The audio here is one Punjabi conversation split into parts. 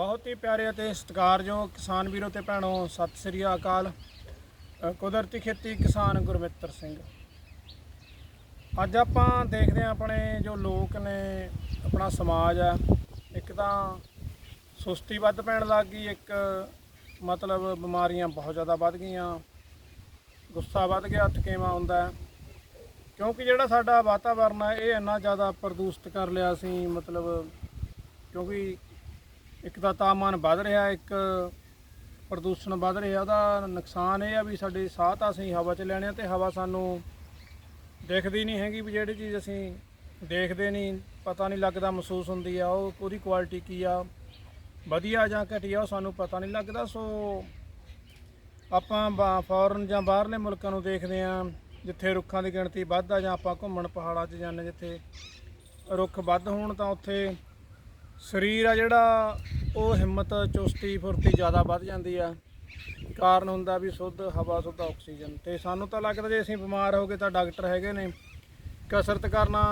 ਬਹੁਤ ਹੀ ਪਿਆਰੇ ਅਤੇ ਸਤਿਕਾਰਯੋਗ ਕਿਸਾਨ ਵੀਰੋ ਤੇ ਭੈਣੋ, ਸਤਿ ਸ੍ਰੀ ਅਕਾਲ। ਕੁਦਰਤੀ ਖੇਤੀ ਕਿਸਾਨ ਗੁਰਮਿੱਤਰ ਸਿੰਘ। ਅੱਜ ਆਪਾਂ ਦੇਖਦੇ ਹਾਂ ਆਪਣੇ ਜੋ ਲੋਕ ਨੇ, ਆਪਣਾ ਸਮਾਜ ਹੈ ਇੱਕ ਤਾਂ ਸੁਸਤੀ ਵੱਧ ਪੈਣ ਲੱਗ ਗਈ, ਇੱਕ ਮਤਲਬ ਬਿਮਾਰੀਆਂ ਬਹੁਤ ਜ਼ਿਆਦਾ ਵੱਧ ਗਈਆਂ। ਗੁੱਸਾ ਵੱਧ ਗਿਆ, ਥਕੇਵਾ ਹੁੰਦਾ ਹੈ। ਕਿਉਂਕਿ ਜਿਹੜਾ ਸਾਡਾ ਵਾਤਾਵਰਨ ਹੈ ਇਹ ਇੰਨਾ ਜ਼ਿਆਦਾ ਪ੍ਰਦੂਸ਼ਿਤ ਕਰ ਲਿਆ ਸੀ, ਮਤਲਬ ਕਿਉਂਕਿ ਇੱਕ ਤਾਂ ਤਾਪਮਾਨ ਵੱਧ ਰਿਹਾ, ਇੱਕ ਪ੍ਰਦੂਸ਼ਣ ਵੱਧ ਰਿਹਾ, ਉਹਦਾ ਨੁਕਸਾਨ ਇਹ ਆ ਵੀ ਸਾਡੇ ਸਾਹ ਤਾਂ ਅਸੀਂ ਹਵਾ 'ਚ ਲੈਣੇ ਆ ਤੇ ਹਵਾ ਸਾਨੂੰ ਦਿਖਦੀ ਨਹੀਂ ਹੈਗੀ ਵੀ ਜਿਹੜੀ ਚੀਜ਼ ਅਸੀਂ ਦੇਖਦੇ ਨਹੀਂ, ਪਤਾ ਨਹੀਂ ਲੱਗਦਾ ਮਹਿਸੂਸ ਹੁੰਦੀ ਆ, ਉਹ ਉਹਦੀ ਕੁਆਲਿਟੀ ਕੀ ਆ, ਵਧੀਆ ਜਾਂ ਘਟੀਆ ਉਹ ਸਾਨੂੰ ਪਤਾ ਨਹੀਂ ਲੱਗਦਾ, ਸੋ ਆਪਾਂ ਫੋਰਨ ਜਾਂ ਬਾਹਰਲੇ ਮੁਲਕਾਂ ਨੂੰ ਦੇਖਦੇ ਆ, ਜਿੱਥੇ ਰੁੱਖਾਂ ਦੀ ਗਿਣਤੀ ਵੱਧ ਆ ਜਾਂ ਆਪਾਂ ਘੁੰਮਣ ਪਹਾੜਾਂ 'ਚ ਜਾਂਦੇ ਜਿੱਥੇ ਰੁੱਖ ਵੱਧ ਹੋਣ ਤਾਂ ਉੱਥੇ ਸਰੀਰ ਆ ਜਿਹੜਾ, ਉਹ ਹਿੰਮਤ, ਚੁਸਤੀ, ਫੁਰਤੀ ਜ਼ਿਆਦਾ ਵੱਧ ਜਾਂਦੀ ਆ। ਕਾਰਨ ਹੁੰਦਾ ਵੀ ਸ਼ੁੱਧ ਹਵਾ, ਸ਼ੁੱਧ ਆਕਸੀਜਨ। ਤੇ ਸਾਨੂੰ ਤਾਂ ਲੱਗਦਾ ਜੇ ਅਸੀਂ ਬਿਮਾਰ ਹੋ ਗਏ ਤਾਂ ਡਾਕਟਰ ਹੈਗੇ ਨੇ। ਕਸਰਤ ਕਰਨਾ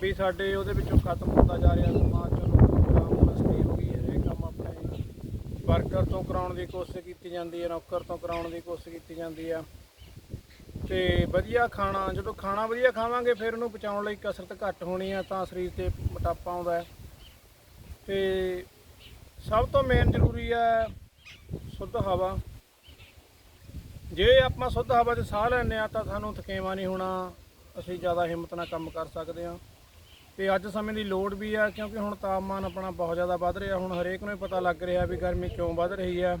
ਵੀ ਸਾਡੇ ਉਹਦੇ ਵਿੱਚੋਂ ਖਤਮ ਹੁੰਦਾ ਜਾ ਰਿਹਾ। ਸਮਾਜ ਚੋਂ ਲੋਕਾਂ ਹੋ ਗਈ ਹੈ। ਇਹ ਕੰਮ ਆਪਣੇ ਵਰਕਰ ਤੋਂ ਕਰਾਉਣ ਦੀ ਕੋਸ਼ਿਸ਼ ਕੀਤੀ ਜਾਂਦੀ ਹੈ, ਨੌਕਰ ਤੋਂ ਕਰਾਉਣ ਦੀ ਕੋਸ਼ਿਸ਼ ਕੀਤੀ ਜਾਂਦੀ ਆ। ਤੇ ਵਧੀਆ ਖਾਣਾ, ਜਦੋਂ ਖਾਣਾ ਵਧੀਆ ਖਾਵਾਂਗੇ, ਫਿਰ ਉਹਨੂੰ ਬਚਾਉਣ ਲਈ ਕਸਰਤ ਘੱਟ ਹੋਣੀ ਆ, ਤਾਂ ਸਰੀਰ ਤੇ ਮੋਟਾਪਾ ਆਉਂਦਾ ਹੈ। ਤੇ ਸਭ ਤੋਂ ਮੇਨ ਜ਼ਰੂਰੀ ਹੈ ਸ਼ੁੱਧ ਹਵਾ। ਜੇ ਆਪਾਂ ਸ਼ੁੱਧ ਹਵਾ 'ਚ ਸਾਹ ਲੈਂਦੇ ਆ ਤਾਂ ਸਾਨੂੰ ਥਕੇਵਾ ਨਹੀਂ ਹੋਣਾ, ਅਸੀਂ ਜ਼ਿਆਦਾ ਹਿੰਮਤ ਨਾਲ ਕੰਮ ਕਰ ਸਕਦੇ ਆ ਤੇ ਅੱਜ ਸਮੇਂ ਦੀ ਲੋੜ ਵੀ ਆ ਕਿਉਂਕਿ ਹੁਣ ਤਾਪਮਾਨ ਆਪਣਾ ਬਹੁਤ ਜ਼ਿਆਦਾ ਵੱਧ ਰਿਹਾ। ਹੁਣ ਹਰੇਕ ਨੂੰ ਹੀ ਪਤਾ ਲੱਗ ਰਿਹਾ ਵੀ ਗਰਮੀ ਕਿਉਂ ਵੱਧ ਰਹੀ ਆ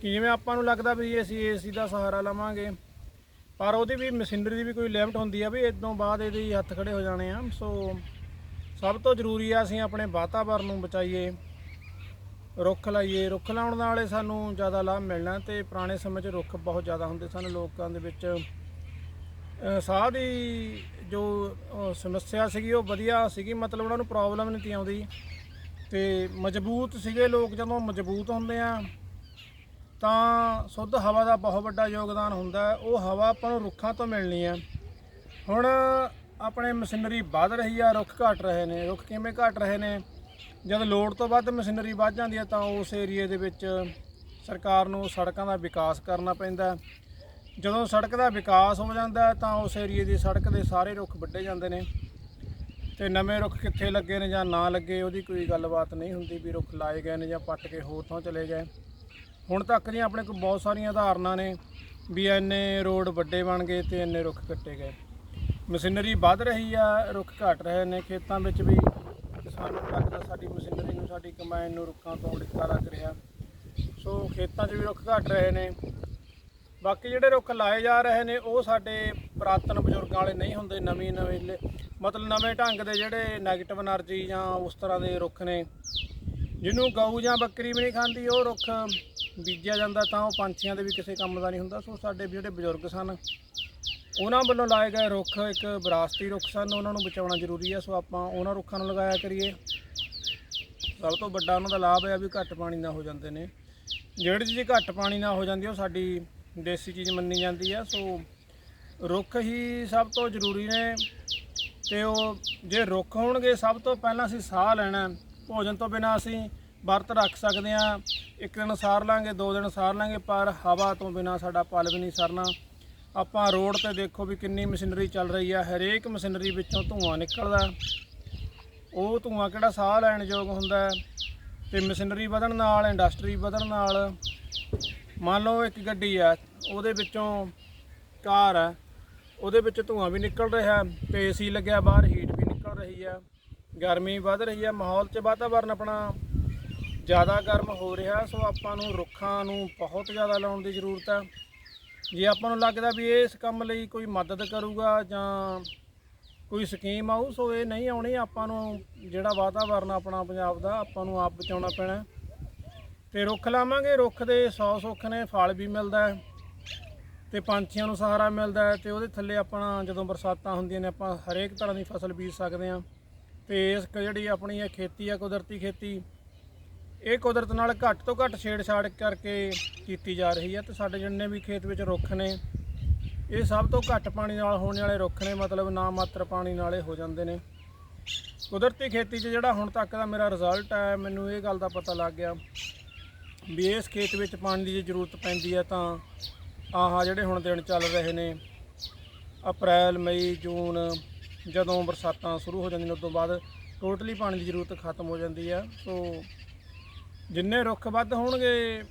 ਕਿ ਜਿਵੇਂ ਆਪਾਂ ਨੂੰ ਲੱਗਦਾ ਵੀ ਅਸੀਂ ਏਸੀ ਦਾ ਸਹਾਰਾ ਲਵਾਂਗੇ। ਪਰ ਉਹਦੀ ਵੀ ਮਸ਼ੀਨਰੀ ਦੀ ਵੀ ਕੋਈ ਲਿਮਟ ਹੁੰਦੀ ਆ ਵੀ ਇਦੋਂ ਬਾਅਦ ਇਹਦੇ ਹੱਥ ਖੜੇ ਹੋ ਜਾਣੇ ਆ। ਸੋ ਸਭ ਤੋਂ ਜ਼ਰੂਰੀ ਆ ਅਸੀਂ ਆਪਣੇ ਵਾਤਾਵਰਨ ਨੂੰ ਬਚਾਈਏ, ਰੁੱਖ ਲਾਈਏ। ਰੁੱਖ ਲਾਉਣ ਨਾਲੇ ਸਾਨੂੰ ਜ਼ਿਆਦਾ ਲਾਭ ਮਿਲਣਾ ਤੇ ਪੁਰਾਣੇ ਸਮੇਂ 'ਚ ਰੁੱਖ ਬਹੁਤ ਜ਼ਿਆਦਾ ਹੁੰਦੇ ਸਨ। ਲੋਕਾਂ ਦੇ ਵਿੱਚ ਸਾਹ ਦੀ ਜੋ ਸਮੱਸਿਆ ਸੀਗੀ, ਉਹ ਵਧੀਆ ਸੀਗੀ। ਮਤਲਬ ਉਹਨਾਂ ਨੂੰ ਪ੍ਰੋਬਲਮ ਨਹੀਂ ਤੀ ਆਉਂਦੀ। ਤੇ ਮਜ਼ਬੂਤ ਸੀਗੇ ਲੋਕ। ਜਦੋਂ ਮਜ਼ਬੂਤ ਹੁੰਦੇ ਆ, ਤਾਂ ਸ਼ੁੱਧ ਹਵਾ ਦਾ ਬਹੁਤ ਵੱਡਾ ਯੋਗਦਾਨ ਹੁੰਦਾ। ਉਹ ਹਵਾ ਆਪਾਂ ਨੂੰ ਰੁੱਖਾਂ ਤੋਂ ਮਿਲਣੀ ਹੈ ਹੁਣ ਆਪਣੇ ਮਸ਼ੀਨਰੀ ਵੱਧ ਰਹੀ ਆ, ਰੁੱਖ ਘਟ ਰਹੇ ਨੇ। ਰੁੱਖ ਕਿਵੇਂ ਘਟ ਰਹੇ ਨੇ? ਜਦ ਲੋੜ ਤੋਂ ਵੱਧ ਮਸ਼ੀਨਰੀ ਵੱਧ ਜਾਂਦੀ ਹੈ ਤਾਂ ਉਸ ਏਰੀਏ ਦੇ ਵਿੱਚ ਸਰਕਾਰ ਨੂੰ ਸੜਕਾਂ ਦਾ ਵਿਕਾਸ ਕਰਨਾ ਪੈਂਦਾ ਜਦੋਂ ਸੜਕ ਦਾ ਵਿਕਾਸ ਹੋ ਜਾਂਦਾ ਤਾਂ ਉਸ ਏਰੀਏ ਦੀ ਸੜਕ ਦੇ ਸਾਰੇ ਰੁੱਖ ਵੱਢੇ ਜਾਂਦੇ ਨੇ। ਤੇ ਨਵੇਂ ਰੁੱਖ ਕਿੱਥੇ ਲੱਗੇ ਨੇ ਜਾਂ ਨਾ ਲੱਗੇ, ਉਹਦੀ ਕੋਈ ਗੱਲਬਾਤ ਨਹੀਂ ਹੁੰਦੀ ਵੀ ਰੁੱਖ ਲਾਏ ਗਏ ਨੇ ਜਾਂ ਪੱਟ ਕੇ ਹੋਰ ਥਾਂ ਚਲੇ ਗਏ। ਹੁਣ ਤੱਕ ਦੀਆਂ ਆਪਣੇ ਕੋਲ ਬਹੁਤ ਸਾਰੀਆਂ ਉਦਾਹਰਨਾਂ ਨੇ ਵੀ ਇੰਨੇ ਰੋਡ ਵੱਡੇ ਬਣ ਗਏ ਤੇ ਇੰਨੇ ਰੁੱਖ ਕੱਟੇ ਗਏ। ਮਸ਼ੀਨਰੀ ਵੱਧ ਰਹੀ ਆ, ਰੁੱਖ ਘਟ ਰਹੇ ਨੇ ਖੇਤਾਂ ਵਿੱਚ ਵੀ। ਕਿਸਾਨ ਨੂੰ ਲੱਗਦਾ ਸਾਡੀ ਮਸ਼ੀਨਰੀ ਨੂੰ, ਸਾਡੀ ਕਮਾਈਨ ਨੂੰ ਰੁੱਖਾਂ ਤੋਂ ਡਿੱਕਾ ਲੱਗ ਰਿਹਾ। ਸੋ ਖੇਤਾਂ 'ਚ ਵੀ ਰੁੱਖ ਘਟ ਰਹੇ ਨੇ। ਬਾਕੀ ਜਿਹੜੇ ਰੁੱਖ ਲਾਏ ਜਾ ਰਹੇ ਨੇ, ਉਹ ਸਾਡੇ ਪ੍ਰਾਤਨ ਬਜ਼ੁਰਗਾਂ ਵਾਲੇ ਨਹੀਂ ਹੁੰਦੇ, ਨਵੇਂ ਨਵੇਂ ਮਤਲਬ ਨਵੇਂ ਢੰਗ ਦੇ ਜਿਹੜੇ ਨੈਗੇਟਿਵ એનર્ਜੀ ਜਾਂ ਉਸ ਤਰ੍ਹਾਂ ਦੇ ਰੁੱਖ ਨੇ। ਜਿਹਨੂੰ ਗਊ ਜਾਂ ਬੱਕਰੀ ਵੀ ਨਹੀਂ ਖਾਂਦੀ, ਉਹ ਰੁੱਖ ਬੀਜਿਆ ਜਾਂਦਾ ਤਾਂ ਉਹ ਪੰਛੀਆਂ ਦੇ ਵੀ ਕਿਸੇ ਕੰਮ ਦਾ ਨਹੀਂ ਹੁੰਦਾ। ਸੋ ਸਾਡੇ ਜਿਹੜੇ ਬਜ਼ੁਰਗ ਸਨ ਉਹਨਾਂ ਵੱਲੋਂ ਲਾਏ ਗਏ ਰੁੱਖ ਇੱਕ ਵਿਰਾਸਤੀ ਰੁੱਖ ਸਨ, ਉਹਨਾਂ ਨੂੰ ਬਚਾਉਣਾ ਜ਼ਰੂਰੀ ਹੈ, ਸੋ ਆਪਾਂ ਉਹਨਾਂ ਰੁੱਖਾਂ ਨੂੰ ਲਗਾਇਆ ਕਰੀਏ। ਸਭ ਤੋਂ ਵੱਡਾ ਉਹਨਾਂ ਦਾ ਲਾਭ ਹੈ ਵੀ ਘੱਟ ਪਾਣੀ ਨਾਲ ਹੋ ਜਾਂਦੇ ਨੇ। ਜਿਹੜੀ ਚੀਜ਼ ਘੱਟ ਪਾਣੀ ਨਾਲ ਹੋ ਜਾਂਦੀ, ਉਹ ਸਾਡੀ ਦੇਸੀ ਚੀਜ਼ ਮੰਨੀ ਜਾਂਦੀ ਹੈ, ਸੋ ਰੁੱਖ ਹੀ ਸਭ ਤੋਂ ਜ਼ਰੂਰੀ ਨੇ ਤੇ ਉਹ ਜੇ ਰੁੱਖ ਹੋਣਗੇ, ਸਭ ਤੋਂ ਪਹਿਲਾਂ ਅਸੀਂ ਸਾਹ ਲੈਣਾ ਭੋਜਨ ਤੋਂ ਬਿਨਾ ਅਸੀਂ ਵਰਤ ਰੱਖ ਸਕਦੇ ਹਾਂ, ਇੱਕ ਦਿਨ ਸਾਰ ਲਾਂਗੇ, ਦੋ ਦਿਨ ਸਾਰ ਲਾਂਗੇ, ਪਰ ਹਵਾ ਤੋਂ ਬਿਨਾ ਸਾਡਾ ਪਲ ਵੀ ਨਹੀਂ ਸਰਨਾ। ਆਪਾਂ ਰੋਡ ਤੇ ਦੇਖੋ ਵੀ ਕਿੰਨੀ ਮਸ਼ੀਨਰੀ ਚੱਲ ਰਹੀ ਹੈ ਹਰੇਕ ਮਸ਼ੀਨਰੀ ਵਿੱਚੋਂ ਧੂਆਂ ਨਿਕਲਦਾ। ਉਹ ਧੂਆਂ ਕਿਹੜਾ ਸਾਹ ਲੈਣ ਯੋਗ ਹੁੰਦਾ ਹੈ? ਤੇ ਮਸ਼ੀਨਰੀ ਵਧਣ ਨਾਲ, ਇੰਡਸਟਰੀ ਵਧਣ ਨਾਲ, ਮੰਨ ਲਓ ਇੱਕ ਗੱਡੀ ਆ, ਉਹਦੇ ਵਿੱਚੋਂ ਕਾਰ ਆ, ਉਹਦੇ ਵਿੱਚ ਧੂਆਂ ਵੀ ਨਿਕਲ ਰਿਹਾ ਹੈ ਤੇ ਏਸੀ ਲੱਗਿਆ ਬਾਹਰ ਹੀਟ ਵੀ ਨਿਕਲ ਰਹੀ ਆ। ਗਰਮੀ ਵੱਧ ਰਹੀ ਆ, ਮਾਹੌਲ 'ਚ ਵਾਤਾਵਰਨ ਆਪਣਾ ਜ਼ਿਆਦਾ ਗਰਮ ਹੋ ਰਿਹਾ, ਸੋ ਆਪਾਂ ਨੂੰ ਰੁੱਖਾਂ ਨੂੰ ਬਹੁਤ ਜ਼ਿਆਦਾ ਲਾਉਣ ਦੀ ਜ਼ਰੂਰਤ ਹੈ ਜੇ ਆਪਾਂ ਨੂੰ ਲੱਗਦਾ ਵੀ ਇਹ ਇਸ ਕੰਮ ਲਈ ਕੋਈ ਮਦਦ ਕਰੂਗਾ ਜਾਂ ਕੋਈ ਸਕੀਮ ਆਊ, ਸੋ ਇਹ ਨਹੀਂ ਆਉਣੀ, ਆਪਾਂ ਨੂੰ ਜਿਹੜਾ ਵਾਤਾਵਰਨ ਆਪਣਾ ਪੰਜਾਬ ਦਾ, ਆਪਾਂ ਨੂੰ ਆਪ ਬਚਾਉਣਾ ਪੈਣਾ ਹੈ। ਤੇ ਰੁੱਖ ਲਾਵਾਂਗੇ, ਰੁੱਖ ਦੇ 100 ਸੁੱਖ ਨੇ, ਫਲ ਵੀ ਮਿਲਦਾ ਹੈ, ਤੇ ਪੰਛੀਆਂ ਨੂੰ ਸਹਾਰਾ ਮਿਲਦਾ ਹੈ, ਤੇ ਉਹਦੇ ਥੱਲੇ ਆਪਣਾ ਜਦੋਂ ਬਰਸਾਤਾਂ ਹੁੰਦੀਆਂ ਨੇ, ਆਪਾਂ ਹਰੇਕ ਤਰ੍ਹਾਂ ਦੀ ਫਸਲ ਬੀਜ ਸਕਦੇ ਹਾਂ ਤੇ ਇਸ ਜਿਹੜੀ ਆਪਣੀ ਇਹ ਖੇਤੀ ਆ, ਕੁਦਰਤੀ ਖੇਤੀ ਇਹ ਕੁਦਰਤ ਨਾਲ ਘੱਟ ਤੋਂ ਘੱਟ ਛੇੜਛਾੜ ਕਰਕੇ ਕੀਤੀ ਜਾ ਰਹੀ ਹੈ ਤੇ ਸਾਡੇ ਜਿੰਨੇ ਵੀ ਖੇਤ ਵਿੱਚ ਰੁੱਖ ਨੇ, ਇਹ ਸਭ ਤੋਂ ਘੱਟ ਪਾਣੀ ਨਾਲ ਹੋਣ ਵਾਲੇ ਰੁੱਖ ਨੇ, ਮਤਲਬ ਨਾ ਮਾਤਰ ਪਾਣੀ ਨਾਲੇ ਹੋ ਜਾਂਦੇ ਨੇ। ਕੁਦਰਤੀ ਖੇਤੀ 'ਚ ਜਿਹੜਾ ਹੁਣ ਤੱਕ ਦਾ ਮੇਰਾ ਰਿਜ਼ਲਟ ਹੈ ਮੈਨੂੰ ਇਹ ਗੱਲ ਦਾ ਪਤਾ ਲੱਗ ਗਿਆ ਵੀ ਇਸ ਖੇਤ ਵਿੱਚ ਪਾਣੀ ਦੀ ਜੇ ਜ਼ਰੂਰਤ ਪੈਂਦੀ ਹੈ ਤਾਂ ਆਹ ਜਿਹੜੇ ਹੁਣ ਦਿਨ ਚੱਲ ਰਹੇ ਨੇ, ਅਪ੍ਰੈਲ, ਮਈ, ਜੂਨ, ਜਦੋਂ ਬਰਸਾਤਾਂ ਸ਼ੁਰੂ ਹੋ ਜਾਂਦੀਆਂ ਨੇ ਉਸ ਤੋਂ ਬਾਅਦ ਟੋਟਲੀ ਪਾਣੀ ਦੀ ਜ਼ਰੂਰਤ ਖਤਮ ਹੋ ਜਾਂਦੀ ਹੈ ਸੋ ਜਿੰਨੇ ਰੁੱਖ ਵੱਧ ਹੋਣਗੇ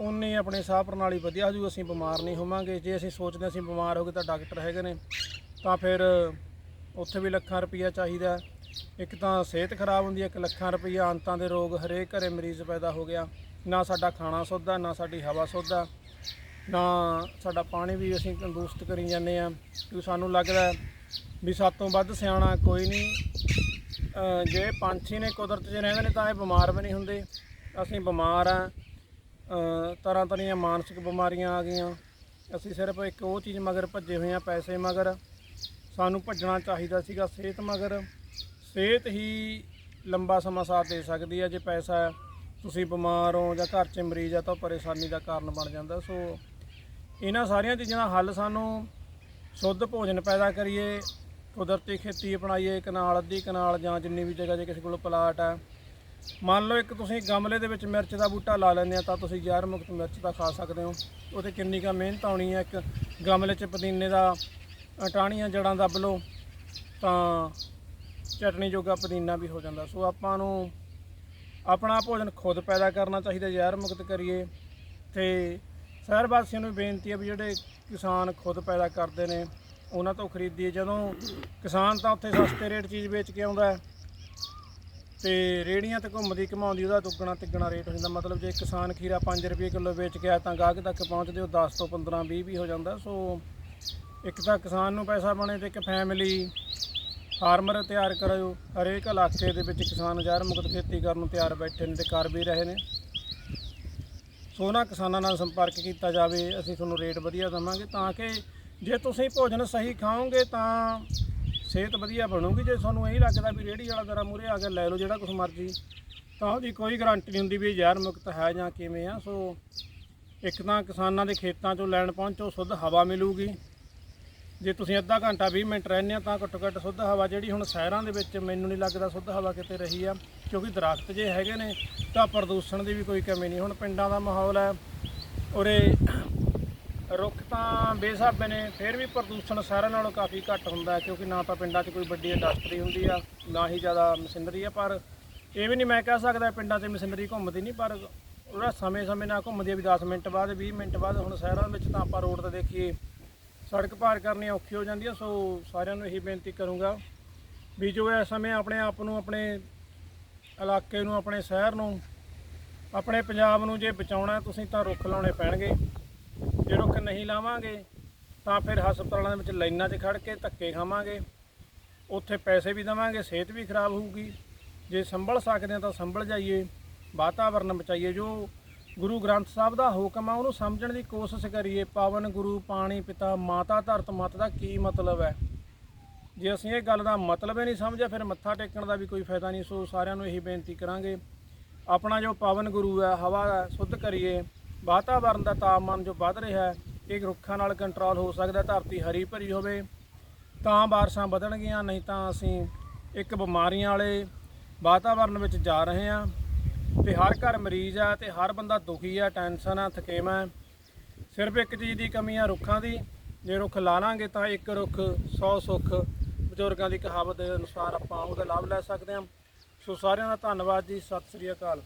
ਉਨੀ ਆਪਣੇ ਸਾਹ ਪ੍ਰਣਾਲੀ ਵਧੀਆ ਹੋ ਜੂ, ਅਸੀਂ ਬਿਮਾਰ ਨਹੀਂ ਹੋਵਾਂਗੇ। ਜੇ ਅਸੀਂ ਸੋਚਦੇ ਅਸੀਂ ਬਿਮਾਰ ਹੋ ਗਏ ਤਾਂ ਡਾਕਟਰ ਹੈਗੇ ਨੇ, ਤਾਂ ਫਿਰ ਉੱਥੇ ਵੀ ਲੱਖਾਂ ਰੁਪਈਆ ਚਾਹੀਦਾ। ਇੱਕ ਤਾਂ ਸਿਹਤ ਖਰਾਬ ਹੁੰਦੀ ਹੈ, ਇੱਕ ਲੱਖਾਂ ਰੁਪਈਆ। ਅੰਤਾਂ ਦੇ ਰੋਗ ਹਰੇਕ ਘਰੇ ਮਰੀਜ਼ ਪੈਦਾ ਹੋ ਗਿਆ। ਨਾ ਸਾਡਾ ਖਾਣਾ ਸੁੱਧਾ ਨਾ ਸਾਡੀ ਹਵਾ ਸੁੱਧਾ ਨਾ ਸਾਡਾ ਪਾਣੀ ਵੀ ਅਸੀਂ ਤੰਦਰੁਸਤ ਕਰੀ ਜਾਂਦੇ ਆ ਕਿਉਂਕਿ ਸਾਨੂੰ ਲੱਗਦਾ ਹੈ ਵੀ ਸਾਤੋਂ ਵੱਧ ਸਿਆਣਾ ਕੋਈ ਨਹੀਂ। ਜੇ ਪੰਛੀ ਨੇ ਕੁਦਰਤ 'ਚ ਰਹਿੰਦੇ ਨੇ ਤਾਂ ਇਹ ਬਿਮਾਰ ਵੀ ਨਹੀਂ ਹੁੰਦੇ। ਅਸੀਂ ਬਿਮਾਰ ਆ ਤਰ੍ਹਾਂ ਤਰ੍ਹਾਂ ਦੀਆਂ ਮਾਨਸਿਕ ਬਿਮਾਰੀਆਂ ਆ ਗਈਆਂ। ਅਸੀਂ ਸਿਰਫ ਇੱਕ ਉਹ ਚੀਜ਼ ਮਗਰ ਭੱਜੇ ਹੋਏ ਆ ਪੈਸੇ ਮਗਰ। ਸਾਨੂੰ ਭੱਜਣਾ ਚਾਹੀਦਾ ਸੀਗਾ ਸਿਹਤ ਮਗਰ। ਸਿਹਤ ਹੀ ਲੰਬਾ ਸਮਾਂ ਸਾਥ ਦੇ ਸਕਦੀ ਹੈ ਜੇ ਪੈਸਾ ਤੁਸੀਂ ਬਿਮਾਰ ਹੋ ਜਾਂ ਘਰ 'ਚ ਮਰੀਜ਼ ਆ ਤਾਂ ਉਹ ਪਰੇਸ਼ਾਨੀ ਦਾ ਕਾਰਨ ਬਣ ਜਾਂਦਾ। ਸੋ ਇਹਨਾਂ ਸਾਰੀਆਂ ਚੀਜ਼ਾਂ ਦਾ ਹੱਲ ਸਾਨੂੰ ਸ਼ੁੱਧ ਭੋਜਨ ਪੈਦਾ ਕਰੀਏ। ਕੁਦਰਤੀ ਖੇਤੀ ਅਪਣਾਈਏ ਕਨਾਲ ਅੱਧੀ ਕਨਾਲ ਜਾਂ ਜਿੰਨੀ ਵੀ ਜਗ੍ਹਾ ਜੇ ਕਿਸੇ ਕੋਲ ਪਲਾਟ ਹੈ। ਮੰਨ ਲਓ ਇੱਕ ਤੁਸੀਂ ਗਮਲੇ ਦੇ ਵਿੱਚ ਮਿਰਚ ਦਾ ਬੂਟਾ ਲਾ ਲੈਂਦੇ ਆ ਤਾਂ ਤੁਸੀਂ ਜ਼ਹਿਰ ਮੁਕਤ ਮਿਰਚ ਦਾ ਖਾ ਸਕਦੇ ਹੋ। ਉਹਤੇ ਕਿੰਨੀ ਕਾ ਮਿਹਨਤ ਆਉਣੀ ਹੈ ਇੱਕ ਗਮਲੇ 'ਚ ਪੁਦੀਨੇ ਦਾ ਅ, ਟਾਹਣੀਆਂ ਜੜਾਂ ਦੱਬ ਲਓ ਤਾਂ ਚਟਨੀ ਜੋਗਾ ਪੁਦੀਨਾ ਵੀ ਹੋ ਜਾਂਦਾ। ਸੋ ਆਪਾਂ ਨੂੰ ਆਪਣਾ ਭੋਜਨ ਖੁਦ ਪੈਦਾ ਕਰਨਾ ਚਾਹੀਦਾ ਜ਼ਹਿਰ ਮੁਕਤ ਕਰੀਏ। ਤੇ ਸ਼ਹਿਰ ਵਾਸੀਆਂ ਨੂੰ ਬੇਨਤੀ ਹੈ ਵੀ ਜਿਹੜੇ ਕਿਸਾਨ ਖੁਦ ਪੈਦਾ ਕਰਦੇ ਨੇ ਉਹਨਾਂ ਤੋਂ ਖਰੀਦੀਏ। ਜਦੋਂ ਕਿਸਾਨ ਤਾਂ ਉੱਥੇ ਸਸਤੇ ਰੇਟ ਚੀਜ਼ ਵੇਚ ਕੇ ਆਉਂਦਾ ਹੈ ਤੇ ਰੇੜੀਆਂ ਤੇ ਘੁੰਮਦੀ ਘਮਾਉਂਦੀ ਉਹਦਾ ਦੁੱਗਣਾ ਤਿੱਗਣਾ ਰੇਟ ਹੋ ਜਾਂਦਾ। ਮਤਲਬ ਜੇ ਕਿਸਾਨ ਖੀਰਾ 5 ਰੁਪਏ ਕਿਲੋ ਵੇਚ ਕੇ ਆਇਆ ਤਾਂ ਗਾਹਕ ਤੱਕ ਪਹੁੰਚਦੇ, ਉਹ 10 ਤੋਂ 15 20 ਵੀ ਹੋ ਜਾਂਦਾ। ਸੋ ਇੱਕ ਤਾਂ ਕਿਸਾਨ ਨੂੰ ਪੈਸਾ ਬਣੇ ਤੇ ਇੱਕ ਫੈਮਿਲੀ ਫਾਰਮਰ ਤਿਆਰ ਕਰਿਓ। ਹਰੇਕ ਇਲਾਕੇ ਦੇ ਵਿੱਚ ਕਿਸਾਨ ਜ਼ਹਿਰ ਮੁਕਤ ਖੇਤੀ ਕਰਨ ਨੂੰ ਤਿਆਰ ਬੈਠੇ ਨੇ ਤੇ ਕਰ ਵੀ ਰਹੇ ਨੇ। ਸੋ ਉਹਨਾਂ ਕਿਸਾਨਾਂ ਨਾਲ ਸੰਪਰਕ ਕੀਤਾ ਜਾਵੇ, ਅਸੀਂ ਤੁਹਾਨੂੰ ਰੇਟ ਵਧੀਆ ਦੇਵਾਂਗੇ ਤਾਂ ਕਿ ਜੇ ਤੁਸੀਂ ਭੋਜਨ ਸਹੀ ਖਾਓਗੇ ਤਾਂ ਸਿਹਤ ਵਧੀਆ ਬਣੂਗੀ। ਜੇ ਤੁਹਾਨੂੰ ਇਹੀ ਲੱਗਦਾ ਵੀ ਰੇਹੜੀ ਵਾਲਾ ਦਰਾ ਮੂਰੇ ਆ ਕੇ ਲੈ ਲਓ ਜਿਹੜਾ ਕੁਝ ਮਰਜ਼ੀ, ਤਾਂ ਉਹਦੀ ਕੋਈ ਗਾਰੰਟੀ ਨਹੀਂ ਹੁੰਦੀ ਵੀ ਜ਼ਹਿਰ ਮੁਕਤ ਹੈ ਜਾਂ ਕਿਵੇਂ ਆ। ਸੋ ਇੱਕ ਤਾਂ ਕਿਸਾਨਾਂ ਦੇ ਖੇਤਾਂ 'ਚੋਂ ਲੈਣ ਪਹੁੰਚੋ, ਸ਼ੁੱਧ ਹਵਾ ਮਿਲੂਗੀ। ਜੇ ਤੁਸੀਂ ਅੱਧਾ ਘੰਟਾ 20 ਮਿੰਟ ਰਹਿੰਦੇ ਆ ਤਾਂ ਘੱਟੋ ਘੱਟ ਸ਼ੁੱਧ ਹਵਾ ਜਿਹੜੀ ਹੁਣ ਸ਼ਹਿਰਾਂ ਦੇ ਵਿੱਚ ਮੈਨੂੰ ਨਹੀਂ ਲੱਗਦਾ ਸ਼ੁੱਧ ਹਵਾ ਕਿਤੇ ਰਹੀ ਆ, ਕਿਉਂਕਿ ਦਰਖਤ ਜੇ ਹੈਗੇ ਨੇ ਤਾਂ ਪ੍ਰਦੂਸ਼ਣ ਦੀ ਵੀ ਕੋਈ ਕਮੀ ਨਹੀਂ। ਹੁਣ ਪਿੰਡਾਂ ਦਾ ਮਾਹੌਲ ਹੈ, ਉਰੇ ਰੁੱਖ ਤਾਂ ਬੇਸਾਬੇ ਨੇ, ਫਿਰ ਵੀ ਪ੍ਰਦੂਸ਼ਣ ਸ਼ਹਿਰਾਂ ਨਾਲੋਂ ਕਾਫੀ ਘੱਟ ਹੁੰਦਾ ਕਿਉਂਕਿ ਨਾ ਤਾਂ ਪਿੰਡਾਂ 'ਚ ਕੋਈ ਵੱਡੀ ਇੰਡਸਟਰੀ ਹੁੰਦੀ ਆ, ਨਾ ਹੀ ਜ਼ਿਆਦਾ ਮਸ਼ੀਨਰੀ ਆ, ਪਰ ਇਹ ਵੀ ਨਹੀਂ ਮੈਂ ਕਹਿ ਸਕਦਾ ਪਿੰਡਾਂ 'ਚ ਮਸ਼ੀਨਰੀ ਘੁੰਮਦੀ ਨਹੀਂ, ਪਰ ਉਹਦਾ ਸਮੇਂ-ਸਮੇਂ ਨਾਲ ਘੁੰਮਦੀ ਆ ਵੀ 10 ਮਿੰਟ ਬਾਅਦ 20 ਮਿੰਟ ਬਾਅਦ ਹੁਣ ਸ਼ਹਿਰਾਂ ਵਿੱਚ ਤਾਂ ਆਪਾਂ ਰੋਡ ਤੇ ਦੇਖੀਏ, ਸੜਕ ਪਾਰ ਕਰਨੀ ਔਖੀ ਹੋ ਜਾਂਦੀ ਹੈ ਸੋ ਸਾਰਿਆਂ ਨੂੰ ਇਹੀ ਬੇਨਤੀ ਕਰੂੰਗਾ ਵੀ ਜੋ ਇਸ ਸਮੇਂ ਆਪਣੇ ਆਪ ਨੂੰ, ਆਪਣੇ ਇਲਾਕੇ ਨੂੰ, ਆਪਣੇ ਸ਼ਹਿਰ ਨੂੰ, ਆਪਣੇ ਪੰਜਾਬ ਨੂੰ ਜੇ ਬਚਾਉਣਾ ਤੁਸੀਂ ਤਾਂ ਰੁੱਖ ਲਾਉਣੇ ਪੈਣਗੇ। ਜੇ ਰੁੱਖ ਨਹੀਂ ਲਾਵਾਂਗੇ ਤਾਂ ਫਿਰ ਹਸਪਤਾਲਾਂ ਦੇ ਵਿੱਚ ਲਾਈਨਾਂ 'ਚ ਖੜ ਕੇ ਧੱਕੇ ਖਾਵਾਂਗੇ। ਉੱਥੇ ਪੈਸੇ ਵੀ ਦੇਵਾਂਗੇ ਸਿਹਤ ਵੀ ਖਰਾਬ ਹੋਊਗੀ। ਜੇ ਸੰਭਲ ਸਕਦੇ ਹਾਂ ਤਾਂ ਸੰਭਲ ਜਾਈਏ ਵਾਤਾਵਰਨ ਬਚਾਈਏ। ਜੋ ਗੁਰੂ ਗ੍ਰੰਥ ਸਾਹਿਬ ਦਾ ਹੁਕਮ ਆ ਉਹਨੂੰ ਸਮਝਣ ਦੀ ਕੋਸ਼ਿਸ਼ ਕਰੀਏ। ਪਾਵਨ ਗੁਰੂ ਪਾਣੀ ਪਿਤਾ ਮਾਤਾ ਧਰਤ ਮਤ ਦਾ ਕੀ ਮਤਲਬ ਹੈ? ਜੇ ਅਸੀਂ ਇਹ ਗੱਲ ਦਾ ਮਤਲਬ ਹੀ ਨਹੀਂ ਸਮਝਿਆ ਫਿਰ ਮੱਥਾ ਟੇਕਣ ਦਾ ਵੀ ਕੋਈ ਫਾਇਦਾ ਨਹੀਂ। ਸੋ ਸਾਰਿਆਂ ਨੂੰ ਇਹੀ ਬੇਨਤੀ ਕਰਾਂਗੇ। ਆਪਣਾ ਜੋ ਪਾਵਨ ਗੁਰੂ ਹੈ ਹਵਾ ਹੈ, ਸ਼ੁੱਧ ਕਰੀਏ। ਵਾਤਾਵਰਨ ਦਾ ਤਾਪਮਾਨ ਜੋ ਵੱਧ ਰਿਹਾ ਹੈ ਇਹ ਰੁੱਖਾਂ ਨਾਲ ਕੰਟਰੋਲ ਹੋ ਸਕਦਾ ਧਰਤੀ ਹਰੀ ਭਰੀ ਹੋਵੇ, ਤਾਂ ਬਾਰਿਸ਼ਾਂ ਵਧਣਗੀਆਂ, ਨਹੀਂ ਤਾਂ ਅਸੀਂ ਇੱਕ ਬਿਮਾਰੀਆਂ ਵਾਲੇ ਵਾਤਾਵਰਨ ਵਿੱਚ ਜਾ ਰਹੇ ਹਾਂ ਤੇ ਹਰ ਘਰ ਮਰੀਜ਼ ਆ ਤੇ ਹਰ ਬੰਦਾ ਦੁਖੀ ਆ ਟੈਨਸ਼ਨ ਆ ਥਕੇਵਾਂ ਹੈ ਸਿਰਫ ਇੱਕ ਚੀਜ਼ ਦੀ ਕਮੀ ਆ, ਰੁੱਖਾਂ ਦੀ। ਜੇ ਰੁੱਖ ਲਾ ਲਾਂਗੇ ਤਾਂ ਇੱਕ ਰੁੱਖ 100 ਸੁੱਖ ਬਜ਼ੁਰਗਾਂ ਦੀ ਕਹਾਵਤ ਦੇ ਅਨੁਸਾਰ ਆਪਾਂ ਉਹਦਾ ਲਾਭ ਲੈ ਸਕਦੇ ਹਾਂ। ਸੋ ਸਾਰਿਆਂ ਦਾ ਧੰਨਵਾਦ ਜੀ, ਸਤਿ ਸ੍ਰੀ ਅਕਾਲ।